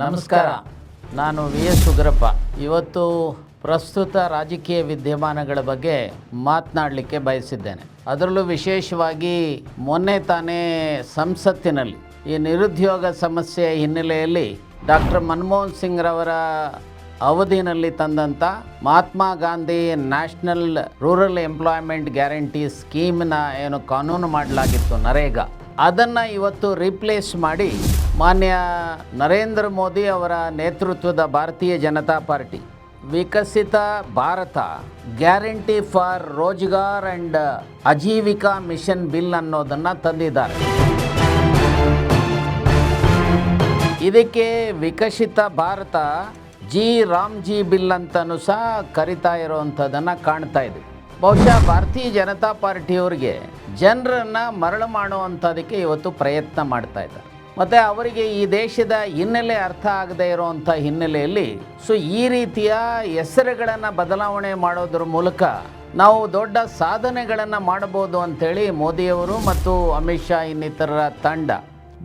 ನಮಸ್ಕಾರ. ನಾನು V S Ugrappa ಇವತ್ತು ಪ್ರಸ್ತುತ ರಾಜಕೀಯ ವಿದ್ಯಮಾನಗಳ ಬಗ್ಗೆ ಮಾತನಾಡಲಿಕ್ಕೆ ಬಯಸಿದ್ದೇನೆ. ಅದರಲ್ಲೂ ವಿಶೇಷವಾಗಿ ಮೊನ್ನೆ ತಾನೇ ಸಂಸತ್ತಿನಲ್ಲಿ ಈ ನಿರುದ್ಯೋಗ ಸಮಸ್ಯೆ ಹಿನ್ನೆಲೆಯಲ್ಲಿ ಡಾಕ್ಟರ್ ಮನಮೋಹನ್ ಸಿಂಗ್ ರವರ ಅವಧಿನಲ್ಲಿ ತಂದಂಥ Mahatma Gandhi national rural employment guarantee ಸ್ಕೀಮ್ನ ಏನು ಕಾನೂನು ಮಾಡಲಾಗಿತ್ತು ನರೇಗಾ. ಅದನ್ನು ಇವತ್ತು ರಿಪ್ಲೇಸ್ ಮಾಡಿ ಮಾನ್ಯ ನರೇಂದ್ರ ಮೋದಿ ಅವರ ನೇತೃತ್ವದ Bharatiya Janata party, Viksit Bharat guarantee for Rozgar and Ajeevika mission bill ಅನ್ನೋದನ್ನು ತಂದಿದ್ದಾರೆ. ಇದಕ್ಕೆ ವಿಕಸಿತ ಭಾರತ ಜಿ ರಾಮ್ಜಿ ಬಿಲ್ ಅಂತಲೂ ಸಹ ಕರಿತಾ ಇರೋವಂಥದ್ದನ್ನು ಕಾಣ್ತಾ ಇದ್ವಿ ಬಹುಶಃ ಭಾರತೀಯ ಜನತಾ ಪಾರ್ಟಿಯವರಿಗೆ ಜನರನ್ನು ಮರಳು ಮಾಡುವಂಥದಕ್ಕೆ ಇವತ್ತು ಪ್ರಯತ್ನ ಮಾಡ್ತಾ ಇದ್ದಾರೆ. ಮತ್ತು ಅವರಿಗೆ ಈ ದೇಶದ ಹಿನ್ನೆಲೆ ಅರ್ಥ ಆಗದೇ ಇರುವಂಥ ಹಿನ್ನೆಲೆಯಲ್ಲಿ ಸೊ ಈ ರೀತಿಯ ಹೆಸರುಗಳನ್ನು ಬದಲಾವಣೆ ಮಾಡೋದ್ರ ಮೂಲಕ ನಾವು ದೊಡ್ಡ ಸಾಧನೆಗಳನ್ನು ಮಾಡಬಹುದು ಅಂಥೇಳಿ ಮೋದಿಯವರು ಮತ್ತು ಅಮಿತ್ ಶಾ ಇನ್ನಿತರರ ತಂಡ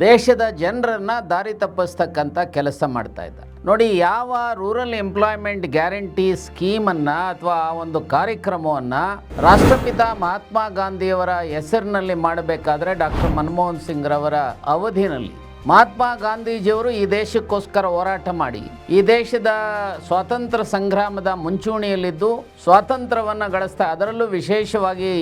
ದೇಶದ ಜನರನ್ನ ದಾರಿ ತಪ್ಪಿಸ್ತಕ್ಕಂಥ ಕೆಲಸ ಮಾಡ್ತಾ ಇದ್ದಾರೆ ನೋಡಿ, ಯಾವ ರೂರಲ್ ಎಂಪ್ಲಾಯ್ಮೆಂಟ್ ಗ್ಯಾರಂಟಿ ಸ್ಕೀಮನ್ನು ಅಥವಾ ಆ ಒಂದು ಕಾರ್ಯಕ್ರಮವನ್ನು ರಾಷ್ಟ್ರಪಿತ ಮಹಾತ್ಮ ಗಾಂಧಿಯವರ ಹೆಸರಿನಲ್ಲಿ ಮಾಡಬೇಕಾದ್ರೆ ಡಾಕ್ಟರ್ ಮನಮೋಹನ್ ಸಿಂಗ್ ರವರ ಅವಧಿನಲ್ಲಿ ಮಹಾತ್ಮ ಗಾಂಧೀಜಿಯವರು ಈ ದೇಶಕ್ಕೋಸ್ಕರ ಹೋರಾಟ ಮಾಡಿ. ಈ ದೇಶದ ಸ್ವಾತಂತ್ರ್ಯ ಸಂಗ್ರಾಮದ ಮುಂಚೂಣಿಯಲ್ಲಿದ್ದು ಸ್ವಾತಂತ್ರ್ಯವನ್ನು ಗಳಿಸ್ತಾ ಅದರಲ್ಲೂ ವಿಶೇಷವಾಗಿ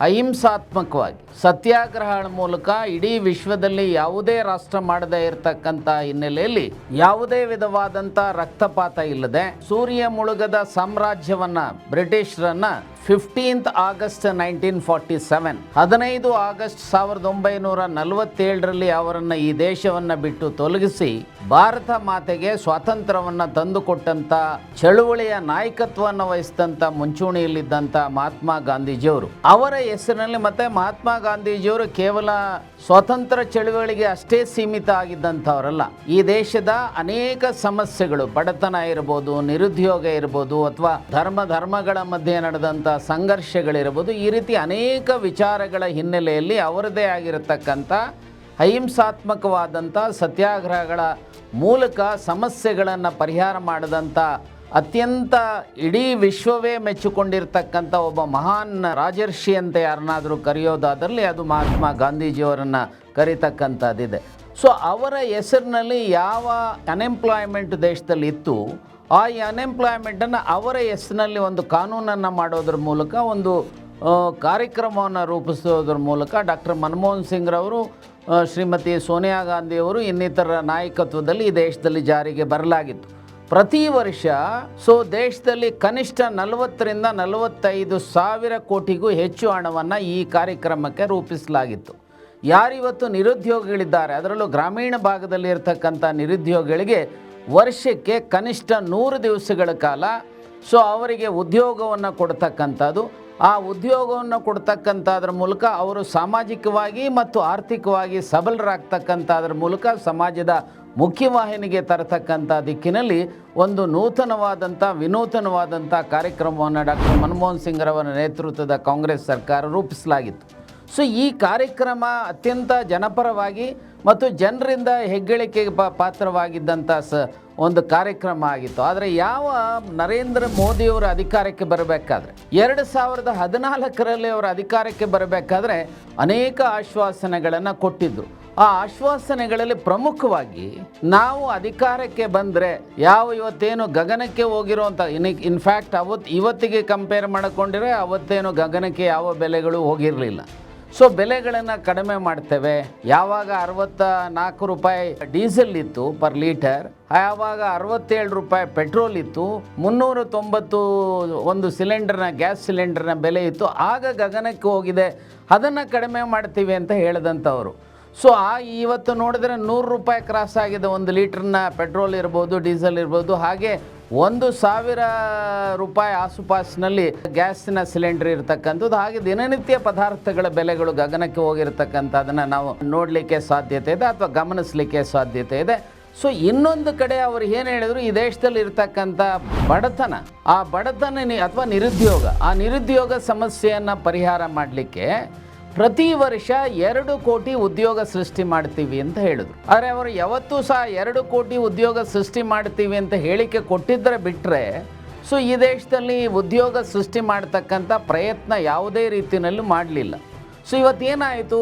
ಅಹಿಂಸಾತ್ಮಕವಾಗಿ. ಸತ್ಯಾಗ್ರಹಗಳ ಮೂಲಕ ಇಡೀ ವಿಶ್ವದಲ್ಲಿ ಯಾವುದೇ ರಾಷ್ಟ್ರ ಮಾಡದೇ ಇರತಕ್ಕಂಥ ಹಿನ್ನೆಲೆಯಲ್ಲಿ ಯಾವುದೇ ವಿಧವಾದಂಥ ರಕ್ತಪಾತ ಇಲ್ಲದೆ ಸೂರ್ಯ ಮುಳುಗದ ಸಾಮ್ರಾಜ್ಯವನ್ನ ಬ್ರಿಟಿಷರನ್ನ fifteenth August nineteen forty seven ಹದಿನೈದು ಆಗಸ್ಟ್ ಸಾವಿರದ ಒಂಬೈನೂರ ನಲವತ್ತೇಳರಲ್ಲಿ ಅವರನ್ನು ಈ ದೇಶವನ್ನು ಬಿಟ್ಟು ತೊಲಗಿಸಿ ಭಾರತ ಮಾತೆಗೆ ಸ್ವಾತಂತ್ರ್ಯವನ್ನು ತಂದುಕೊಟ್ಟಂಥ ಚಳುವಳಿಯ ನಾಯಕತ್ವವನ್ನು ವಹಿಸಿದಂಥ ಮುಂಚೂಣಿಯಲ್ಲಿದ್ದಂಥ ಮಹಾತ್ಮ ಗಾಂಧೀಜಿಯವರು. ಅವರ ಹೆಸರಿನಲ್ಲಿ ಮತ್ತೆ ಮಹಾತ್ಮ ಗಾಂಧೀಜಿಯವರು ಕೇವಲ ಸ್ವಾತಂತ್ರ್ಯ ಚಳುವಳಿಗೆ ಅಷ್ಟೇ ಸೀಮಿತ ಆಗಿದ್ದಂಥವರಲ್ಲ. ಈ ದೇಶದ ಅನೇಕ ಸಮಸ್ಯೆಗಳು ಬಡತನ ಇರ್ಬೋದು, ನಿರುದ್ಯೋಗ ಇರ್ಬೋದು, ಅಥವಾ ಧರ್ಮ ಧರ್ಮಗಳ ಮಧ್ಯೆ ನಡೆದಂಥ ಸಂಘರ್ಷಗಳಿರ್ಬೋದು ಈ ರೀತಿ ಅನೇಕ ವಿಚಾರಗಳ ಹಿನ್ನೆಲೆಯಲ್ಲಿ ಅವರದೇ ಆಗಿರತಕ್ಕಂಥ ಅಹಿಂಸಾತ್ಮಕವಾದಂಥ ಸತ್ಯಾಗ್ರಹಗಳ ಮೂಲಕ ಸಮಸ್ಯೆಗಳನ್ನು ಪರಿಹಾರ ಮಾಡಿದಂಥ ಅತ್ಯಂತ ಇಡೀ ವಿಶ್ವವೇ ಮೆಚ್ಚಿಕೊಂಡಿರ್ತಕ್ಕಂಥ ಒಬ್ಬ ಮಹಾನ್ ರಾಜರ್ಷಿ ಅಂತ ಯಾರನ್ನಾದರೂ ಕರೆಯೋದಾದಲ್ಲಿ ಅದು ಮಹಾತ್ಮ ಗಾಂಧೀಜಿಯವರನ್ನು ಕರೀತಕ್ಕಂಥದ್ದಿದೆ. ಸೊ ಅವರ ಹೆಸರಿನಲ್ಲಿ ಯಾವ ಅನ್ಎಂಪ್ಲಾಯ್ಮೆಂಟ್ ದೇಶದಲ್ಲಿ ಇತ್ತು ಆ ಅನ್ಎಂಪ್ಲಾಯ್ಮೆಂಟನ್ನು ಅವರ ಹೆಸರಿನಲ್ಲಿ ಒಂದು ಕಾನೂನನ್ನು ಮಾಡೋದ್ರ ಮೂಲಕ, ಒಂದು ಕಾರ್ಯಕ್ರಮವನ್ನು ರೂಪಿಸೋದ್ರ ಮೂಲಕ ಡಾಕ್ಟರ್ ಮನಮೋಹನ್ ಸಿಂಗ್ ರವರು ಶ್ರೀಮತಿ ಸೋನಿಯಾ ಗಾಂಧಿಯವರು ಇನ್ನಿತರ ನಾಯಕತ್ವದಲ್ಲಿ ಈ ದೇಶದಲ್ಲಿ ಜಾರಿಗೆ ಬರಲಾಗಿತ್ತು. ಪ್ರತಿ ವರ್ಷ, ಸೊ ದೇಶದಲ್ಲಿ ಕನಿಷ್ಠ ನಲವತ್ತರಿಂದ ನಲವತ್ತೈದು ಸಾವಿರ ಕೋಟಿಗೂ ಹೆಚ್ಚು ಹಣವನ್ನು ಈ ಕಾರ್ಯಕ್ರಮಕ್ಕೆ ರೂಪಿಸಲಾಗಿತ್ತು. ಯಾರಿವತ್ತು ನಿರುದ್ಯೋಗಿಗಳಿದ್ದಾರೆ, ಅದರಲ್ಲೂ ಗ್ರಾಮೀಣ ಭಾಗದಲ್ಲಿ ಇರತಕ್ಕಂಥ ನಿರುದ್ಯೋಗಿಗಳಿಗೆ ವರ್ಷಕ್ಕೆ ಕನಿಷ್ಠ ನೂರು ದಿವಸಗಳ ಕಾಲ. ಸೊ ಅವರಿಗೆ ಉದ್ಯೋಗವನ್ನು ಕೊಡ್ತಕ್ಕಂಥದ್ದು. ಆ ಉದ್ಯೋಗವನ್ನು ಕೊಡ್ತಕ್ಕಂಥದ್ರ ಮೂಲಕ ಅವರು ಸಾಮಾಜಿಕವಾಗಿ ಮತ್ತು ಆರ್ಥಿಕವಾಗಿ ಸಬಲರಾಗ್ತಕ್ಕಂಥದ್ರ ಮೂಲಕ ಸಮಾಜದ ಮುಖ್ಯವಾಹಿನಿಗೆ ತರತಕ್ಕಂಥ ದಿಕ್ಕಿನಲ್ಲಿ ಒಂದು ನೂತನವಾದಂಥ, ವಿನೂತನವಾದಂಥ ಕಾರ್ಯಕ್ರಮವನ್ನು ಡಾಕ್ಟರ್ ಮನಮೋಹನ್ ಸಿಂಗ್ರವರ ನೇತೃತ್ವದ ಕಾಂಗ್ರೆಸ್ ಸರ್ಕಾರ ರೂಪಿಸಲಾಗಿತ್ತು. ಸೊ ಈ ಕಾರ್ಯಕ್ರಮ ಅತ್ಯಂತ ಜನಪರವಾಗಿ ಮತ್ತು ಜನರಿಂದ ಹೆಗ್ಗಳಿಕೆಗೆ ಪಾತ್ರವಾಗಿದ್ದಂಥ ಸ ಒಂದು ಕಾರ್ಯಕ್ರಮ ಆಗಿತ್ತು. ಆದರೆ ಯಾವ ನರೇಂದ್ರ ಮೋದಿಯವರ ಅಧಿಕಾರಕ್ಕೆ ಬರಬೇಕಾದ್ರೆ, ಎರಡು ಸಾವಿರದ ಹದಿನಾಲ್ಕರಲ್ಲಿ ಅವರು ಅಧಿಕಾರಕ್ಕೆ ಬರಬೇಕಾದ್ರೆ ಅನೇಕ ಆಶ್ವಾಸನೆಗಳನ್ನು ಕೊಟ್ಟಿದ್ದರು ಆ ಆಶ್ವಾಸನೆಗಳಲ್ಲಿ ಪ್ರಮುಖವಾಗಿ ನಾವು ಅಧಿಕಾರಕ್ಕೆ ಬಂದರೆ ಯಾವ ಇವತ್ತೇನು ಗಗನಕ್ಕೆ ಹೋಗಿರುವಂಥ ಇನ್ ಇನ್ಫ್ಯಾಕ್ಟ್ ಅವತ್ತು ಇವತ್ತಿಗೆ ಕಂಪೇರ್ ಮಾಡಿಕೊಂಡಿರೋ ಅವತ್ತೇನು ಗಗನಕ್ಕೆ ಯಾವ ಬೆಲೆಗಳು ಹೋಗಿರಲಿಲ್ಲ. ಸೊ ಬೆಲೆಗಳನ್ನು ಕಡಿಮೆ ಮಾಡ್ತೇವೆ. ಯಾವಾಗ ಅರವತ್ತ ನಾಲ್ಕು ರೂಪಾಯಿ ಡೀಸೆಲ್ ಇತ್ತು ಪರ್ ಲೀಟರ್, ಯಾವಾಗ ಅರವತ್ತೇಳು ರೂಪಾಯಿ ಪೆಟ್ರೋಲ್ ಇತ್ತು ಮುನ್ನೂರ ತೊಂಬತ್ತು ಒಂದು ಸಿಲಿಂಡರ್ನ, ಗ್ಯಾಸ್ ಸಿಲಿಂಡರ್ನ ಬೆಲೆ ಇತ್ತು, ಆಗ ಗಗನಕ್ಕೆ ಹೋಗಿದೆ. ಅದನ್ನು ಕಡಿಮೆ ಮಾಡ್ತೀವಿ ಅಂತ ಹೇಳಿದಂಥವ್ರು. ಸೊ ಆ ಇವತ್ತು ನೋಡಿದ್ರೆ ನೂರು ರೂಪಾಯಿ ಕ್ರಾಸ್ ಆಗಿದೆ. ಒಂದು ಲೀಟ್ರನ್ನ ಪೆಟ್ರೋಲ್ ಇರ್ಬೋದು, ಡೀಸೆಲ್ ಇರ್ಬೋದು, ಹಾಗೆ ಒಂದು ಸಾವಿರ ರೂಪಾಯಿ ಆಸುಪಾಸಿನಲ್ಲಿ ಗ್ಯಾಸಿನ ಸಿಲಿಂಡರ್ ಇರತಕ್ಕಂಥದ್ದು ಹಾಗೆ ದಿನನಿತ್ಯ ಪದಾರ್ಥಗಳ ಬೆಲೆಗಳು ಗಗನಕ್ಕೆ ಹೋಗಿರ್ತಕ್ಕಂಥದ್ದನ್ನು ನಾವು ನೋಡಲಿಕ್ಕೆ ಸಾಧ್ಯತೆ ಇದೆ ಅಥವಾ ಗಮನಿಸಲಿಕ್ಕೆ ಸಾಧ್ಯತೆ ಇದೆ. ಸೊ ಇನ್ನೊಂದು ಕಡೆ ಅವರು ಏನು ಹೇಳಿದ್ರು, ಈ ದೇಶದಲ್ಲಿ ಇರತಕ್ಕಂಥ ಬಡತನ, ಆ ಬಡತನ ಅಥವಾ ನಿರುದ್ಯೋಗ, ಆ ನಿರುದ್ಯೋಗ ಸಮಸ್ಯೆಯನ್ನು ಪರಿಹಾರ ಮಾಡಲಿಕ್ಕೆ ಪ್ರತಿ ವರ್ಷ ಎರಡು ಕೋಟಿ ಉದ್ಯೋಗ ಸೃಷ್ಟಿ ಮಾಡ್ತೀವಿ ಅಂತ ಹೇಳಿದ್ರು. ಆದರೆ ಅವರು ಯಾವತ್ತೂ ಸಹ ಎರಡು ಕೋಟಿ ಉದ್ಯೋಗ ಸೃಷ್ಟಿ ಮಾಡ್ತೀವಿ ಅಂತ ಹೇಳಿಕೆ ಕೊಟ್ಟಿದ್ದರೆ ಬಿಟ್ಟರೆ ಸೊ ಈ ದೇಶದಲ್ಲಿ ಉದ್ಯೋಗ ಸೃಷ್ಟಿ ಮಾಡ್ತಕ್ಕಂಥ ಪ್ರಯತ್ನ ಯಾವುದೇ ರೀತಿಯಲ್ಲಿ ಮಾಡಲಿಲ್ಲ. ಸೊ ಇವತ್ತೇನಾಯಿತು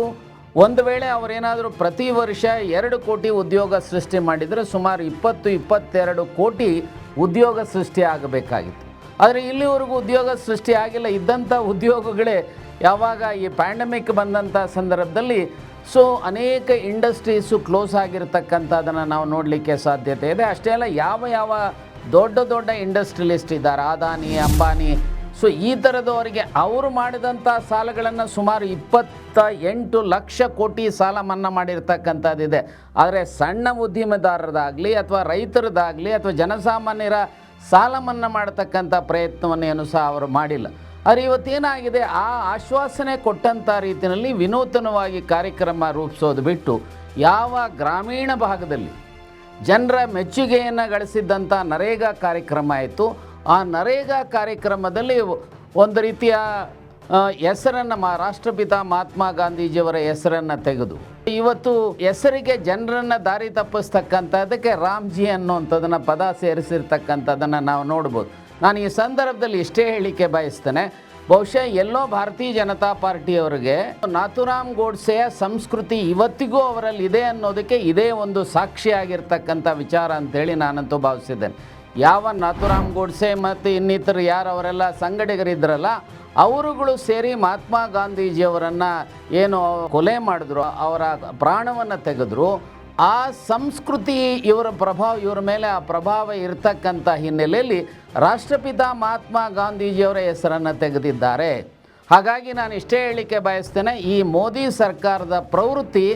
ಒಂದು ವೇಳೆ ಅವರೇನಾದರೂ ಪ್ರತಿ ವರ್ಷ ಎರಡು ಕೋಟಿ ಉದ್ಯೋಗ ಸೃಷ್ಟಿ ಮಾಡಿದರೆ ಸುಮಾರು ಇಪ್ಪತ್ತು, ಇಪ್ಪತ್ತೆರಡು ಕೋಟಿ ಉದ್ಯೋಗ ಸೃಷ್ಟಿ ಆಗಬೇಕಾಗಿತ್ತು. ಆದರೆ ಇಲ್ಲಿವರೆಗೂ ಉದ್ಯೋಗ ಸೃಷ್ಟಿ ಆಗಿಲ್ಲ. ಇದ್ದಂಥ ಉದ್ಯೋಗಗಳೇ ಯಾವಾಗ ಈ ಪ್ಯಾಂಡಮಿಕ್ ಬಂದಂಥ ಸಂದರ್ಭದಲ್ಲಿ ಸೊ ಅನೇಕ ಇಂಡಸ್ಟ್ರೀಸು ಕ್ಲೋಸ್ ಆಗಿರ್ತಕ್ಕಂಥದ್ದನ್ನು ನಾವು ನೋಡಲಿಕ್ಕೆ ಸಾಧ್ಯತೆ ಇದೆ. ಅಷ್ಟೇ ಅಲ್ಲ, ಯಾವ ಯಾವ ದೊಡ್ಡ ದೊಡ್ಡ ಇಂಡಸ್ಟ್ರಿಯಲಿಸ್ಟ್ ಇದ್ದಾರೆ, ಅದಾನಿ, ಅಂಬಾನಿ ಸೊ ಈ ಥರದವರಿಗೆ ಅವರು ಮಾಡಿದಂಥ ಸಾಲಗಳನ್ನು ಸುಮಾರು ಇಪ್ಪತ್ತ ಎಂಟು ಲಕ್ಷ ಕೋಟಿ ಸಾಲ ಮನ್ನಾ ಮಾಡಿರ್ತಕ್ಕಂಥದ್ದಿದೆ ಆದರೆ ಸಣ್ಣ ಉದ್ಯಮದಾರರದಾಗಲಿ ಅಥವಾ ರೈತರದಾಗಲಿ ಅಥವಾ ಜನಸಾಮಾನ್ಯರ ಸಾಲ ಮನ್ನಾ ಮಾಡತಕ್ಕಂಥ ಪ್ರಯತ್ನವನ್ನೇನು ಸಹ ಅವರು ಮಾಡಿಲ್ಲ. ಆದರೆ ಇವತ್ತೇನಾಗಿದೆ? ಆ ಆಶ್ವಾಸನೆ ಕೊಟ್ಟಂಥ ರೀತಿಯಲ್ಲಿ ವಿನೂತನವಾಗಿ ಕಾರ್ಯಕ್ರಮ ರೂಪಿಸೋದು ಬಿಟ್ಟು ಯಾವ ಗ್ರಾಮೀಣ ಭಾಗದಲ್ಲಿ ಜನರ ಮೆಚ್ಚುಗೆಯನ್ನು ಗಳಿಸಿದ್ದಂಥ ನರೇಗಾ ಕಾರ್ಯಕ್ರಮ ಆಯಿತು. ಆ ನರೇಗಾ ಕಾರ್ಯಕ್ರಮದಲ್ಲಿ ಒಂದು ರೀತಿಯ ಹೆಸರನ್ನು ಮಾ, ರಾಷ್ಟ್ರಪಿತ ಮಹಾತ್ಮ ಗಾಂಧೀಜಿಯವರ ಹೆಸರನ್ನು ತೆಗೆದು. ಇವತ್ತು ಹೆಸರಿಗೆ ಜನರನ್ನು ದಾರಿ ತಪ್ಪಿಸ್ತಕ್ಕಂಥದ್ದಕ್ಕೆ ರಾಮ್ಜಿ ಅನ್ನುವಂಥದ್ದನ್ನು ಪದ ಸೇರಿಸಿರ್ತಕ್ಕಂಥದ್ದನ್ನು ನಾವು ನೋಡ್ಬೋದು. ನಾನು ಈ ಸಂದರ್ಭದಲ್ಲಿ ಇಷ್ಟೇ ಹೇಳಿಕೆ ಬಯಸ್ತೇನೆ. ಬಹುಶಃ ಎಲ್ಲೋ ಭಾರತೀಯ ಜನತಾ ಪಾರ್ಟಿಯವರಿಗೆ ನಾಥುರಾಮ್ ಗೋಡ್ಸೆಯ ಸಂಸ್ಕೃತಿ ಇವತ್ತಿಗೂ ಅವರಲ್ಲಿ ಇದೆ ಅನ್ನೋದಕ್ಕೆ ಇದೇ ಒಂದು ಸಾಕ್ಷಿಯಾಗಿರ್ತಕ್ಕಂಥ ವಿಚಾರ ಅಂತೇಳಿ ನಾನಂತೂ ಭಾವಿಸಿದ್ದೇನೆ. ಯಾವ ನಾಥುರಾಮ್ ಗೋಡ್ಸೆ ಮತ್ತು ಇನ್ನಿತರ ಯಾರು ಅವರೆಲ್ಲ ಸಂಗಡಿಗರಿದ್ರಲ್ಲ, ಅವರುಗಳು ಸೇರಿ ಮಹಾತ್ಮ ಗಾಂಧೀಜಿಯವರನ್ನು ಏನು ಕೊಲೆ ಮಾಡಿದ್ರು, ಅವರ ಪ್ರಾಣವನ್ನು ತೆಗೆದ್ರು ಆ ಸಂಸ್ಕೃತಿ ಇವರ ಪ್ರಭಾವ, ಇವರ ಮೇಲೆ ಆ ಪ್ರಭಾವ ಇರತಕ್ಕಂಥ ಹಿನ್ನೆಲೆಯಲ್ಲಿ ರಾಷ್ಟ್ರಪಿತ ಮಹಾತ್ಮ ಗಾಂಧೀಜಿಯವರ ಹೆಸರನ್ನು ತೆಗೆದಿದ್ದಾರೆ. ಹಾಗಾಗಿ ನಾನು ಇಷ್ಟೇ ಹೇಳಿಕೆ ಬಯಸ್ತೇನೆ, ಈ ಮೋದಿ ಸರ್ಕಾರದ ಪ್ರವೃತ್ತಿ,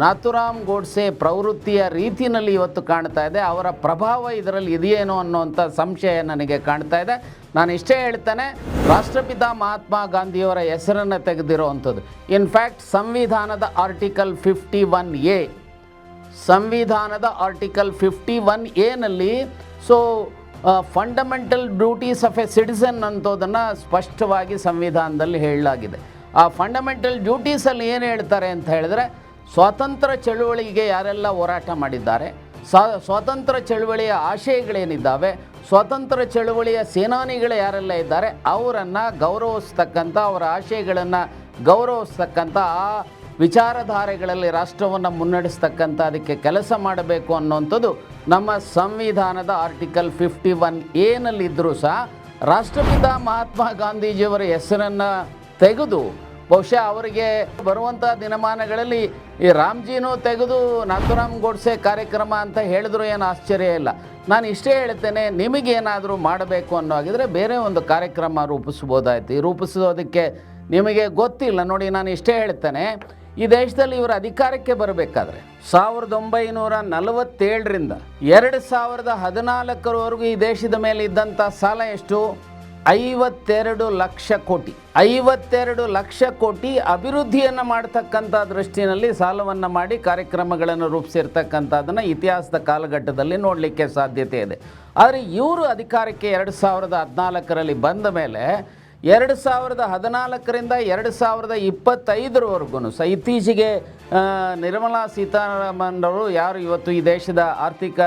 ನಾಥುರಾಮ್ ಗೋಡ್ಸೆ ಪ್ರವೃತ್ತಿಯ ರೀತಿಯಲ್ಲಿ ಇವತ್ತು ಕಾಣ್ತಾ ಇದೆ. ಅವರ ಪ್ರಭಾವ ಇದರಲ್ಲಿ ಇದೆಯೇನೋ ಅನ್ನುವಂಥ ಸಂಶಯ ನನಗೆ ಕಾಣ್ತಾ ಇದೆ. ನಾನು ಇಷ್ಟೇ ಹೇಳ್ತೇನೆ, ರಾಷ್ಟ್ರಪಿತ ಮಹಾತ್ಮ ಗಾಂಧಿಯವರ ಹೆಸರನ್ನು ತೆಗೆದಿರುವಂಥದ್ದು. ಇನ್ಫ್ಯಾಕ್ಟ್ ಸಂವಿಧಾನದ ಆರ್ಟಿಕಲ್ ಫಿಫ್ಟಿ ಒನ್ ಎ ಸಂವಿಧಾನದ article fifty one ಎನಲ್ಲಿ so fundamental duties of a citizen ಅಂತೋದನ್ನು ಸ್ಪಷ್ಟವಾಗಿ ಸಂವಿಧಾನದಲ್ಲಿ ಹೇಳಲಾಗಿದೆ. ಆ ಫಂಡಮೆಂಟಲ್ ಡ್ಯೂಟೀಸಲ್ಲಿ ಏನು ಹೇಳ್ತಾರೆ ಅಂತ ಹೇಳಿದ್ರೆ, ಸ್ವಾತಂತ್ರ್ಯ ಚಳುವಳಿಗೆ ಯಾರೆಲ್ಲ ಹೋರಾಟ ಮಾಡಿದ್ದಾರೆ, ಸ್ವಾ, ಸ್ವಾತಂತ್ರ್ಯ ಚಳುವಳಿಯ ಆಶಯಗಳೇನಿದ್ದಾವೆ, ಸ್ವಾತಂತ್ರ್ಯ ಚಳುವಳಿಯ ಸೇನಾನಿಗಳು ಯಾರೆಲ್ಲ ಇದ್ದಾರೆ, ಅವರನ್ನು ಗೌರವಿಸ್ತಕ್ಕಂಥ, ಅವರ ಆಶಯಗಳನ್ನು ಗೌರವಿಸ್ತಕ್ಕಂಥ ಆ ವಿಚಾರಧಾರೆಗಳಲ್ಲಿ ರಾಷ್ಟ್ರವನ್ನು ಮುನ್ನಡೆಸ್ತಕ್ಕಂಥ ಅದಕ್ಕೆ ಕೆಲಸ ಮಾಡಬೇಕು ಅನ್ನುವಂಥದ್ದು ನಮ್ಮ ಸಂವಿಧಾನದ ಆರ್ಟಿಕಲ್ ಫಿಫ್ಟಿ ಒನ್ ಏನಲ್ಲಿದ್ದರೂ ಸಹ ರಾಷ್ಟ್ರಪಿತ ಮಹಾತ್ಮ ಗಾಂಧೀಜಿಯವರ ಹೆಸರನ್ನು ತೆಗೆದು ಬಹುಶಃ ಅವರಿಗೆ ಬರುವಂಥ ದಿನಮಾನಗಳಲ್ಲಿ ಈ ರಾಮ್ಜಿನೂ ತೆಗೆದು ನಾಥುರಾಮ್ ಗೋಡ್ಸೆ ಕಾರ್ಯಕ್ರಮ ಅಂತ ಹೇಳಿದ್ರು ಏನು ಆಶ್ಚರ್ಯ ಇಲ್ಲ. ನಾನು ಇಷ್ಟೇ ಹೇಳ್ತೇನೆ, ನಿಮಗೇನಾದರೂ ಮಾಡಬೇಕು ಅನ್ನೋ ಹಾಗಿದ್ರೆ ಬೇರೆ ಒಂದು ಕಾರ್ಯಕ್ರಮ ರೂಪಿಸ್ಬೋದಾಯ್ತು. ಈ ರೂಪಿಸೋದಕ್ಕೆ ನಿಮಗೆ ಗೊತ್ತಿಲ್ಲ. ನೋಡಿ, ನಾನು ಇಷ್ಟೇ ಹೇಳ್ತೇನೆ ಈ ದೇಶದಲ್ಲಿ ಇವರು ಅಧಿಕಾರಕ್ಕೆ ಬರಬೇಕಾದ್ರೆ ಸಾವಿರದ ಒಂಬೈನೂರ ನಲವತ್ತೇಳರಿಂದ ಎರಡು ಸಾವಿರದ ಹದಿನಾಲ್ಕರವರೆಗೂ ಈ ದೇಶದ ಮೇಲೆ ಇದ್ದಂಥ ಸಾಲ ಎಷ್ಟು? ಐವತ್ತೆರಡು ಲಕ್ಷ ಕೋಟಿ. ಐವತ್ತೆರಡು ಲಕ್ಷ ಕೋಟಿ ಅಭಿವೃದ್ಧಿಯನ್ನು ಮಾಡ್ತಕ್ಕಂಥ ದೃಷ್ಟಿನಲ್ಲಿ ಸಾಲವನ್ನು ಮಾಡಿ ಕಾರ್ಯಕ್ರಮಗಳನ್ನು ರೂಪಿಸಿರ್ತಕ್ಕಂಥದ್ದನ್ನು ಇತಿಹಾಸದ ಕಾಲಘಟ್ಟದಲ್ಲಿ ನೋಡಲಿಕ್ಕೆ ಸಾಧ್ಯತೆ ಇದೆ. ಆದರೆ ಇವರು ಅಧಿಕಾರಕ್ಕೆ ಎರಡು ಸಾವಿರದ ಹದಿನಾಲ್ಕರಲ್ಲಿ ಬಂದ ಮೇಲೆ ಎರಡು ಸಾವಿರದ ಹದಿನಾಲ್ಕರಿಂದ ಎರಡು ಸಾವಿರದ ಇಪ್ಪತ್ತೈದರವರೆಗೂ ಸಹ ಇತ್ತೀಚೆಗೆ ನಿರ್ಮಲಾ ಸೀತಾರಾಮನ್ ಅವರು ಯಾರು ಇವತ್ತು ಈ ದೇಶದ ಆರ್ಥಿಕ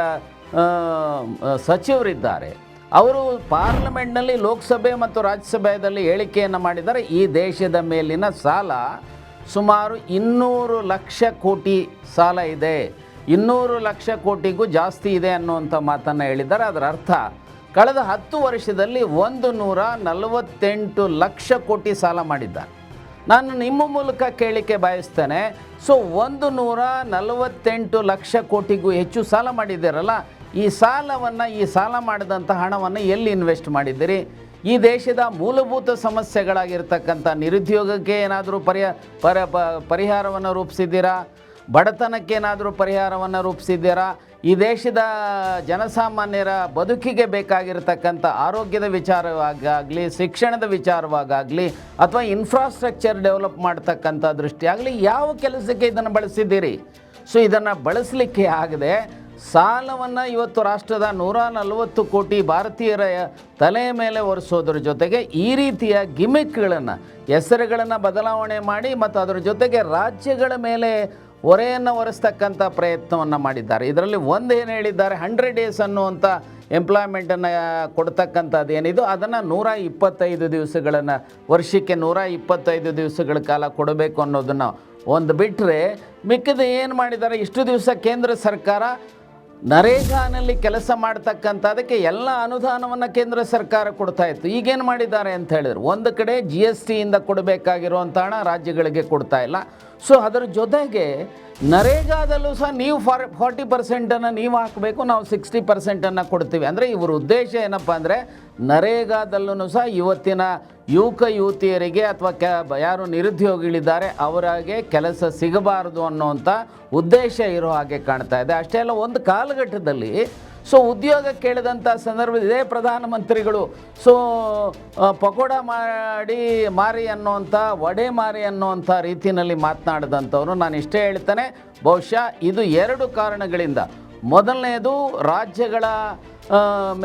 ಸಚಿವರಿದ್ದಾರೆ, ಅವರು ಪಾರ್ಲಿಮೆಂಟ್ನಲ್ಲಿ ಲೋಕಸಭೆ ಮತ್ತು ರಾಜ್ಯಸಭೆಯಲ್ಲಿ ಹೇಳಿಕೆಯನ್ನು ಮಾಡಿದ್ದಾರೆ. ಈ ದೇಶದ ಮೇಲಿನ ಸಾಲ ಸುಮಾರು ಇನ್ನೂರು ಲಕ್ಷ ಕೋಟಿ ಸಾಲ ಇದೆ. ಇನ್ನೂರು ಲಕ್ಷ ಕೋಟಿಗೂ ಜಾಸ್ತಿ ಇದೆ ಅನ್ನುವಂಥ ಮಾತನ್ನು ಹೇಳಿದ್ದಾರೆ. ಅದರ ಅರ್ಥ ಕಳೆದ ಹತ್ತು ವರ್ಷದಲ್ಲಿ ಒಂದು ನೂರ ನಲವತ್ತೆಂಟು ಲಕ್ಷ ಕೋಟಿ ಸಾಲ ಮಾಡಿದ್ದಾನೆ ನಾನು ನಿಮ್ಮ ಮೂಲಕ ಕೇಳಿಕೆ ಬಯಸ್ತೇನೆ, ಸೊ ಒಂದು ನೂರ ನಲವತ್ತೆಂಟು ಲಕ್ಷ ಕೋಟಿಗೂ ಹೆಚ್ಚು ಸಾಲ ಮಾಡಿದ್ದೀರಲ್ಲ, ಈ ಸಾಲವನ್ನು, ಈ ಸಾಲ ಮಾಡಿದಂಥ ಹಣವನ್ನು ಎಲ್ಲಿ ಇನ್ವೆಸ್ಟ್ ಮಾಡಿದ್ದೀರಿ? ಈ ದೇಶದ ಮೂಲಭೂತ ಸಮಸ್ಯೆಗಳಾಗಿರ್ತಕ್ಕಂಥ ನಿರುದ್ಯೋಗಕ್ಕೆ ಏನಾದರೂ ಪರಿಹ ಪರ ಪರಿಹಾರವನ್ನು ರೂಪಿಸಿದ್ದೀರಾ? ಬಡತನಕ್ಕೇನಾದರೂ ಪರಿಹಾರವನ್ನು ರೂಪಿಸಿದ್ದೀರಾ? ಈ ದೇಶದ ಜನಸಾಮಾನ್ಯರ ಬದುಕಿಗೆ ಬೇಕಾಗಿರತಕ್ಕಂಥ ಆರೋಗ್ಯದ ವಿಚಾರವಾಗಲಿ ಶಿಕ್ಷಣದ ವಿಚಾರವಾಗಲಿ ಅಥವಾ ಇನ್ಫ್ರಾಸ್ಟ್ರಕ್ಚರ್ ಡೆವಲಪ್ ಮಾಡ್ತಕ್ಕಂಥ ದೃಷ್ಟಿಯಾಗಲಿ, ಯಾವ ಕೆಲಸಕ್ಕೆ ಇದನ್ನು ಬಳಸಿದ್ದೀರಿ? ಸೊ ಇದನ್ನು ಬಳಸಲಿಕ್ಕೆ ಆಗದೆ ಸಾಲವನ್ನು ಇವತ್ತು ರಾಷ್ಟ್ರದ ನೂರ ನಲವತ್ತು ಕೋಟಿ ಭಾರತೀಯರ ತಲೆ ಮೇಲೆ ಒರೆಸೋದ್ರ ಜೊತೆಗೆ ಈ ರೀತಿಯ ಗಿಮಿಕ್ಗಳನ್ನು, ಹೆಸರುಗಳನ್ನು ಬದಲಾವಣೆ ಮಾಡಿ, ಮತ್ತು ಅದರ ಜೊತೆಗೆ ರಾಜ್ಯಗಳ ಮೇಲೆ ಹೊರೆಯನ್ನು ಹೊರಿಸ್ತಕ್ಕಂಥ ಪ್ರಯತ್ನವನ್ನು ಮಾಡಿದ್ದಾರೆ. ಇದರಲ್ಲಿ ಒಂದು ಏನು ಹೇಳಿದ್ದಾರೆ? ಹಂಡ್ರೆಡ್ ಡೇಸ್ ಅನ್ನುವಂಥ ಎಂಪ್ಲಾಯ್ಮೆಂಟನ್ನು ಕೊಡ್ತಕ್ಕಂಥದ್ದು ಏನಿದು ಅದನ್ನು ನೂರ ಇಪ್ಪತ್ತೈದು ದಿವಸಗಳನ್ನು, ವರ್ಷಕ್ಕೆ ನೂರ ಇಪ್ಪತ್ತೈದು ದಿವಸಗಳ ಕಾಲ ಕೊಡಬೇಕು ಅನ್ನೋದನ್ನು ಒಂದು ಬಿಟ್ಟರೆ ಮಿಕ್ಕಿದ ಏನು ಮಾಡಿದ್ದಾರೆ? ಇಷ್ಟು ದಿವಸ ಕೇಂದ್ರ ಸರ್ಕಾರ ನರೇಗಾನಲ್ಲಿ ಕೆಲಸ ಮಾಡ್ತಕ್ಕಂಥದಕ್ಕೆ ಎಲ್ಲ ಅನುದಾನವನ್ನು ಕೇಂದ್ರ ಸರ್ಕಾರ ಕೊಡ್ತಾ ಇತ್ತು. ಈಗೇನು ಮಾಡಿದ್ದಾರೆ ಅಂತ ಹೇಳಿದ್ರು, ಒಂದು ಕಡೆ ಜಿ ಎಸ್ ಟಿಯಿಂದ ಕೊಡಬೇಕಾಗಿರುವಂಥ ಹಣ ರಾಜ್ಯಗಳಿಗೆ ಕೊಡ್ತಾ ಇಲ್ಲ. ಸೊ ಅದರ ಜೊತೆಗೆ ನರೇಗಾದಲ್ಲೂ ಸಹ ನೀವು ಫಾರ್ ಫಾರ್ಟಿ ಪರ್ಸೆಂಟನ್ನು ನೀವು ಹಾಕಬೇಕು, ನಾವು ಸಿಕ್ಸ್ಟಿ ಪರ್ಸೆಂಟನ್ನು ಕೊಡ್ತೀವಿ. ಅಂದರೆ ಇವ್ರ ಉದ್ದೇಶ ಏನಪ್ಪ ಅಂದರೆ ನರೇಗಾದಲ್ಲೂ ಸಹ ಇವತ್ತಿನ ಯುವಕ ಯುವತಿಯರಿಗೆ ಅಥವಾ ಕೆ ಯಾರು ನಿರುದ್ಯೋಗಿಗಳಿದ್ದಾರೆ ಅವರಾಗೆ ಕೆಲಸ ಸಿಗಬಾರದು ಅನ್ನೋವಂಥ ಉದ್ದೇಶ ಇರೋ ಹಾಗೆ ಕಾಣ್ತಾ ಇದೆ. ಅಷ್ಟೇ ಅಲ್ಲ, ಒಂದು ಕಾಲಘಟ್ಟದಲ್ಲಿ ಸೊ ಉದ್ಯೋಗ ಕೇಳಿದಂಥ ಸಂದರ್ಭದಲ್ಲಿ ಇದೇ, ಪ್ರಧಾನಮಂತ್ರಿಗಳು. ಸೊ ಪಕೋಡ ಮಾಡಿ ಮಾರಿ ಅನ್ನೋವಂಥ ವಡೆ ಮಾರಿ ಅನ್ನೋವಂಥ ರೀತಿಯಲ್ಲಿ ಮಾತನಾಡಿದಂಥವ್ರು ನಾನು ಇಷ್ಟೇ ಹೇಳ್ತೇನೆ. ಬಹುಶಃ ಇದು ಎರಡು ಕಾರಣಗಳಿಂದ. ಮೊದಲನೇದು, ರಾಜ್ಯಗಳ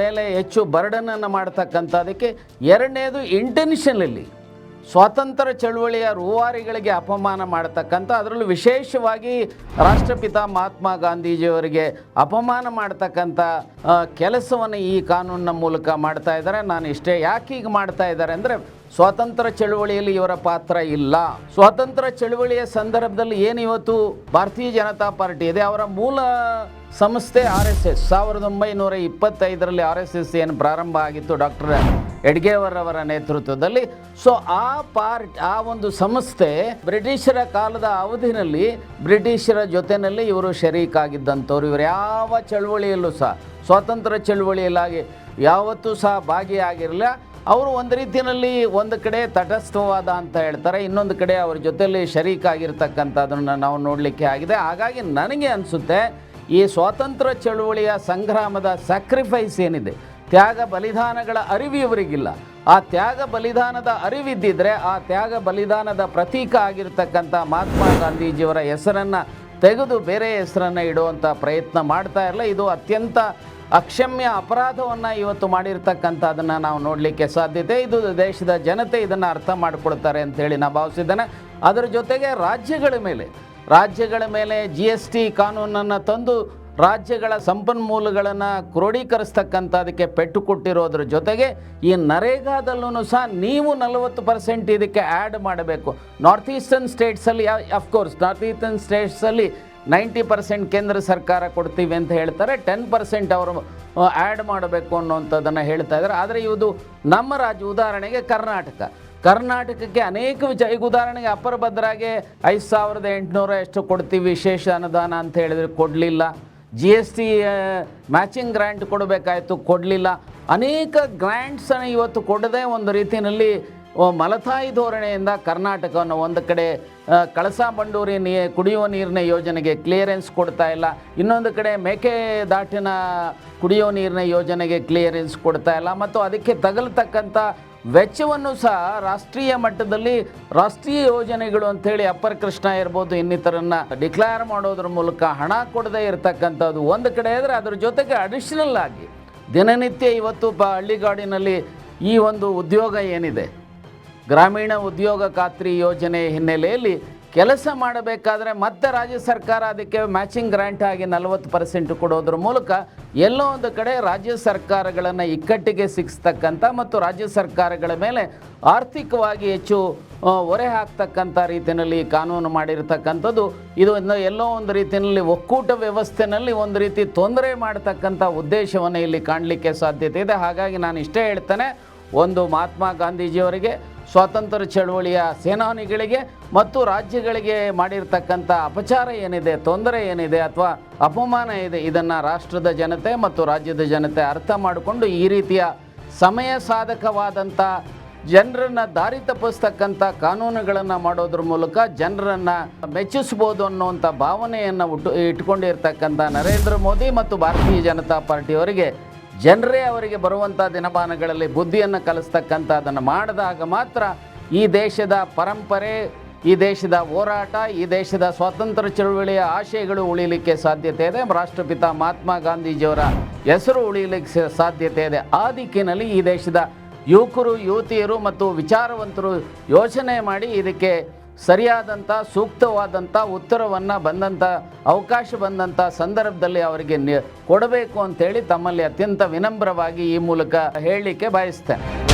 ಮೇಲೆ ಹೆಚ್ಚು ಬರ್ಡನನ್ನು ಮಾಡ್ತಕ್ಕಂಥದಕ್ಕೆ. ಎರಡನೇದು ಇಂಟೆನ್ಷನಲ್ಲಿ ಸ್ವಾತಂತ್ರ್ಯ ಚಳುವಳಿಯ ರೂವಾರಿಗಳಿಗೆ ಅಪಮಾನ ಮಾಡತಕ್ಕಂಥ, ಅದರಲ್ಲೂ ವಿಶೇಷವಾಗಿ ರಾಷ್ಟ್ರಪಿತ ಮಹಾತ್ಮ ಗಾಂಧೀಜಿಯವರಿಗೆ ಅಪಮಾನ ಮಾಡ್ತಕ್ಕಂಥ ಕೆಲಸವನ್ನು ಈ ಕಾನೂನಿನ ಮೂಲಕ ಮಾಡ್ತಾ ಇದ್ದಾರೆ. ನಾನು ಇಷ್ಟೇ ಯಾಕೆ ಈಗ ಮಾಡ್ತಾ ಇದ್ದಾರೆ ಅಂದರೆ, ಸ್ವಾತಂತ್ರ್ಯ ಚಳುವಳಿಯಲ್ಲಿ ಇವರ ಪಾತ್ರ ಇಲ್ಲ. ಸ್ವಾತಂತ್ರ್ಯ ಚಳುವಳಿಯ ಸಂದರ್ಭದಲ್ಲಿ ಏನು ಇವತ್ತು ಭಾರತೀಯ ಜನತಾ ಪಾರ್ಟಿ ಇದೆ? ಅವರ ಮೂಲ ಸಂಸ್ಥೆ ಆರ್ ಎಸ್ ಎಸ್. ಸಾವಿರದ ಒಂಬೈನೂರ ಇಪ್ಪತ್ತೈದರಲ್ಲಿ ಆರ್ ಎಸ್ ಎಸ್ ಏನು ಪ್ರಾರಂಭ ಆಗಿತ್ತು ಡಾಕ್ಟರ್ ಎಡ್ಗೇವರ್ ಅವರ ನೇತೃತ್ವದಲ್ಲಿ. ಸೊ ಆ ಪಾರ್ಟ್, ಆ ಒಂದು ಸಂಸ್ಥೆ ಬ್ರಿಟಿಷರ ಕಾಲದ ಅವಧಿನಲ್ಲಿ, ಬ್ರಿಟಿಷರ ಜೊತೆಯಲ್ಲಿ ಇವರು ಶರೀಕಾಗಿದ್ದಂಥವ್ರು ಇವರು ಯಾವ ಚಳುವಳಿಯಲ್ಲೂ ಸಹ, ಸ್ವಾತಂತ್ರ್ಯ ಚಳುವಳಿಯಲ್ಲಾಗಿ ಯಾವತ್ತೂ ಸಹ ಭಾಗಿಯಾಗಿರಲಿಲ್ಲ. ಅವರು ಒಂದು ರೀತಿಯಲ್ಲಿ ಒಂದು ಕಡೆ ತಟಸ್ಥವಾದ ಅಂತ ಹೇಳ್ತಾರೆ, ಇನ್ನೊಂದು ಕಡೆ ಅವ್ರ ಜೊತೆಯಲ್ಲಿ ಶರೀಕಾಗಿರ್ತಕ್ಕಂಥದ್ದನ್ನು ನಾವು ನೋಡಲಿಕ್ಕೆ ಆಗಿದೆ. ಹಾಗಾಗಿ ನನಗೆ ಅನಿಸುತ್ತೆ, ಈ ಸ್ವಾತಂತ್ರ್ಯ ಚಳುವಳಿಯ ಸಂಗ್ರಾಮದ ಸ್ಯಾಕ್ರಿಫೈಸ್ ಏನಿದೆ? ತ್ಯಾಗ ಬಲಿದಾನಗಳ ಅರಿವು ಇವರಿಗಿಲ್ಲ. ಆ ತ್ಯಾಗ ಬಲಿದಾನದ ಅರಿವಿದ್ದಿದ್ರೆ ಆ ತ್ಯಾಗ ಬಲಿದಾನದ ಪ್ರತೀಕ ಆಗಿರ್ತಕ್ಕಂಥ ಮಹಾತ್ಮ ಗಾಂಧೀಜಿಯವರ ಹೆಸರನ್ನು ತೆಗೆದು ಬೇರೆ ಹೆಸರನ್ನು ಇಡುವಂಥ ಪ್ರಯತ್ನ ಮಾಡ್ತಾ ಇರಲ್ಲ ಇದು ಅತ್ಯಂತ ಅಕ್ಷಮ್ಯ ಅಪರಾಧವನ್ನು ಇವತ್ತು ಮಾಡಿರ್ತಕ್ಕಂಥದ್ದನ್ನು ನಾವು ನೋಡಲಿಕ್ಕೆ ಸಾಧ್ಯತೆ. ಇದು ದೇಶದ ಜನತೆ ಇದನ್ನು ಅರ್ಥ ಮಾಡಿಕೊಳ್ತಾರೆ ಅಂತೇಳಿ ನಾನು ಭಾವಿಸಿದ್ದೇನೆ. ಅದರ ಜೊತೆಗೆ ರಾಜ್ಯಗಳ ಮೇಲೆ ರಾಜ್ಯಗಳ ಮೇಲೆ ಜಿ ಎಸ್ ಟಿ ಕಾನೂನನ್ನು ತಂದು ರಾಜ್ಯಗಳ ಸಂಪನ್ಮೂಲಗಳನ್ನು ಕ್ರೋಢೀಕರಿಸ್ತಕ್ಕಂಥದಕ್ಕೆ ಪೆಟ್ಟು ಕೊಟ್ಟಿರೋದ್ರ ಜೊತೆಗೆ ಈ ನರೇಗಾದಲ್ಲೂ ಸಹ ನೀವು ನಲವತ್ತು ಪರ್ಸೆಂಟ್ ಇದಕ್ಕೆ ಆ್ಯಡ್ ಮಾಡಬೇಕು. ನಾರ್ತ್ ಈಸ್ಟರ್ನ್ ಸ್ಟೇಟ್ಸಲ್ಲಿ ಅಫ್ಕೋರ್ಸ್ ನಾರ್ತ್ ಈಸ್ಟರ್ನ್ ಸ್ಟೇಟ್ಸಲ್ಲಿ ನೈಂಟಿ ಪರ್ಸೆಂಟ್ ಕೇಂದ್ರ ಸರ್ಕಾರ ಕೊಡ್ತೀವಿ ಅಂತ ಹೇಳ್ತಾರೆ. ಟೆನ್ ಪರ್ಸೆಂಟ್ ಅವರು ಆ್ಯಡ್ ಮಾಡಬೇಕು ಅನ್ನೋವಂಥದ್ದನ್ನು ಹೇಳ್ತಾ ಇದ್ದಾರೆ. ಆದರೆ ಇದು ನಮ್ಮ ರಾಜ್ಯ, ಉದಾಹರಣೆಗೆ ಕರ್ನಾಟಕ. ಕರ್ನಾಟಕಕ್ಕೆ ಅನೇಕ ವಿಚ ಈಗ ಉದಾಹರಣೆಗೆ ಅಪ್ಪರ ಭದ್ರಾಗೆ ಐದು ಸಾವಿರದ ಎಂಟುನೂರ ಎಷ್ಟು ಕೊಡ್ತೀವಿ ವಿಶೇಷ ಅನುದಾನ ಅಂತ ಹೇಳಿದರೆ ಕೊಡಲಿಲ್ಲ. G S T matching grant ಕೊಡಬೇಕಾಯಿತು, ಕೊಡಲಿಲ್ಲ. ಅನೇಕ ಗ್ರ್ಯಾಂಟ್ಸನ್ನು ಇವತ್ತು ಕೊಡದೆ ಒಂದು ರೀತಿಯಲ್ಲಿ ಮಲತಾಯಿ ಧೋರಣೆಯಿಂದ ಕರ್ನಾಟಕವನ್ನು ಒಂದು ಕಡೆ ಕಳಸಾ ಬಂಡೂರಿ ನೀ, ಕುಡಿಯುವ ನೀರಿನ ಯೋಜನೆಗೆ ಕ್ಲಿಯರೆನ್ಸ್ ಕೊಡ್ತಾ ಇಲ್ಲ. ಇನ್ನೊಂದು ಕಡೆ ಮೇಕೆದಾಟಿನ ಕುಡಿಯುವ ನೀರಿನ ಯೋಜನೆಗೆ ಕ್ಲಿಯರೆನ್ಸ್ ಕೊಡ್ತಾ ಇಲ್ಲ. ಮತ್ತು ಅದಕ್ಕೆ ತಗಲ್ತಕ್ಕಂಥ ವೆಚ್ಚವನ್ನು ಸಹ ರಾಷ್ಟ್ರೀಯ ಮಟ್ಟದಲ್ಲಿ ರಾಷ್ಟ್ರೀಯ ಯೋಜನೆಗಳು ಅಂತೇಳಿ ಅಪ್ಪರ್ ಕೃಷ್ಣ ಇರ್ಬೋದು ಇನ್ನಿತರನ್ನ ಡಿಕ್ಲೇರ್ ಮಾಡೋದ್ರ ಮೂಲಕ ಹಣ ಕೊಡದೇ ಇರತಕ್ಕಂಥದ್ದು ಒಂದು ಕಡೆ ಆದರೆ ಅದರ ಜೊತೆಗೆ ಅಡಿಷನಲ್ ಆಗಿ ದಿನನಿತ್ಯ ಇವತ್ತು ಪ ಹಳ್ಳಿಗಾಡಿನಲ್ಲಿ ಈ ಒಂದು ಉದ್ಯೋಗ ಏನಿದೆ? ಗ್ರಾಮೀಣ ಉದ್ಯೋಗ ಖಾತ್ರಿ ಯೋಜನೆ ಹಿನ್ನೆಲೆಯಲ್ಲಿ ಕೆಲಸ ಮಾಡಬೇಕಾದ್ರೆ ಮತ್ತೆ ರಾಜ್ಯ ಸರ್ಕಾರ ಅದಕ್ಕೆ ಮ್ಯಾಚಿಂಗ್ ಗ್ರ್ಯಾಂಟ್ ಆಗಿ ನಲವತ್ತು ಪರ್ಸೆಂಟ್ ಕೊಡೋದ್ರ ಮೂಲಕ ಎಲ್ಲೋ ಒಂದು ಕಡೆ ರಾಜ್ಯ ಸರ್ಕಾರಗಳನ್ನು ಇಕ್ಕಟ್ಟಿಗೆ ಸಿಕ್ಕಿಸ್ತಕ್ಕಂಥ ಮತ್ತು ರಾಜ್ಯ ಸರ್ಕಾರಗಳ ಮೇಲೆ ಆರ್ಥಿಕವಾಗಿ ಹೆಚ್ಚು ಹೊರೆ ಹಾಕ್ತಕ್ಕಂಥ ರೀತಿಯಲ್ಲಿ ಕಾನೂನು ಮಾಡಿರ್ತಕ್ಕಂಥದ್ದು. ಇದು ಎಲ್ಲೋ ಒಂದು ರೀತಿಯಲ್ಲಿ ಒಕ್ಕೂಟ ವ್ಯವಸ್ಥೆನಲ್ಲಿ ಒಂದು ರೀತಿ ತೊಂದರೆ ಮಾಡ್ತಕ್ಕಂಥ ಉದ್ದೇಶವನ್ನು ಇಲ್ಲಿ ಕಾಣಲಿಕ್ಕೆ ಸಾಧ್ಯತೆ ಇದೆ. ಹಾಗಾಗಿ ನಾನು ಇಷ್ಟೇ ಹೇಳ್ತೇನೆ, ಒಂದು ಮಹಾತ್ಮ ಗಾಂಧೀಜಿಯವರಿಗೆ ಸ್ವಾತಂತ್ರ್ಯ ಚಳವಳಿಯ ಸೇನಾನಿಗಳಿಗೆ ಮತ್ತು ರಾಜ್ಯಗಳಿಗೆ ಮಾಡಿರ್ತಕ್ಕಂಥ ಅಪಚಾರ ಏನಿದೆ, ತೊಂದರೆ ಏನಿದೆ ಅಥವಾ ಅಪಮಾನ ಇದೆ, ಇದನ್ನು ರಾಷ್ಟ್ರದ ಜನತೆ ಮತ್ತು ರಾಜ್ಯದ ಜನತೆ ಅರ್ಥ ಮಾಡಿಕೊಂಡು ಈ ರೀತಿಯ ಸಮಯ ಸಾಧಕವಾದಂಥ ಜನರನ್ನು ದಾರಿ ತಪ್ಪಿಸ್ತಕ್ಕಂಥ ಕಾನೂನುಗಳನ್ನು ಮಾಡೋದ್ರ ಮೂಲಕ ಜನರನ್ನು ಮೆಚ್ಚಿಸ್ಬೋದು ಅನ್ನುವಂಥ ಭಾವನೆಯನ್ನು ಉಟ್ಟು ಇಟ್ಕೊಂಡಿರ್ತಕ್ಕಂಥ ನರೇಂದ್ರ ಮೋದಿ ಮತ್ತು ಭಾರತೀಯ ಜನತಾ ಪಾರ್ಟಿಯವರಿಗೆ ಜನರೇ ಅವರಿಗೆ ಬರುವಂಥ ದಿನಮಾನಗಳಲ್ಲಿ ಬುದ್ಧಿಯನ್ನು ಕಲಿಸ್ತಕ್ಕಂಥ ಅದನ್ನು ಮಾಡಿದಾಗ ಮಾತ್ರ ಈ ದೇಶದ ಪರಂಪರೆ, ಈ ದೇಶದ ಹೋರಾಟ, ಈ ದೇಶದ ಸ್ವಾತಂತ್ರ್ಯ ಚಳುವಳಿಯ ಆಶಯಗಳು ಉಳಿಯಲಿಕ್ಕೆ ಸಾಧ್ಯತೆ ಇದೆ. ರಾಷ್ಟ್ರಪಿತ ಮಹಾತ್ಮ ಗಾಂಧೀಜಿಯವರ ಹೆಸರು ಉಳಿಲಿಕ್ಕೆ ಸಾಧ್ಯತೆ ಇದೆ. ಆ ದಿಕ್ಕಿನಲ್ಲಿ ಈ ದೇಶದ ಯುವಕರು, ಯುವತಿಯರು ಮತ್ತು ವಿಚಾರವಂತರು ಯೋಚನೆ ಮಾಡಿ ಇದಕ್ಕೆ ಸರಿಯಾದಂಥ ಸೂಕ್ತವಾದಂಥ ಉತ್ತರವನ್ನು ಬಂದಂಥ ಅವಕಾಶ ಬಂದಂಥ ಸಂದರ್ಭದಲ್ಲಿ ಅವರಿಗೆ ಕೊಡಬೇಕು ಅಂತೇಳಿ ತಮ್ಮಲ್ಲಿ ಅತ್ಯಂತ ವಿನಮ್ರವಾಗಿ ಈ ಮೂಲಕ ಹೇಳಲಿಕ್ಕೆ ಬಯಸ್ತೇನೆ.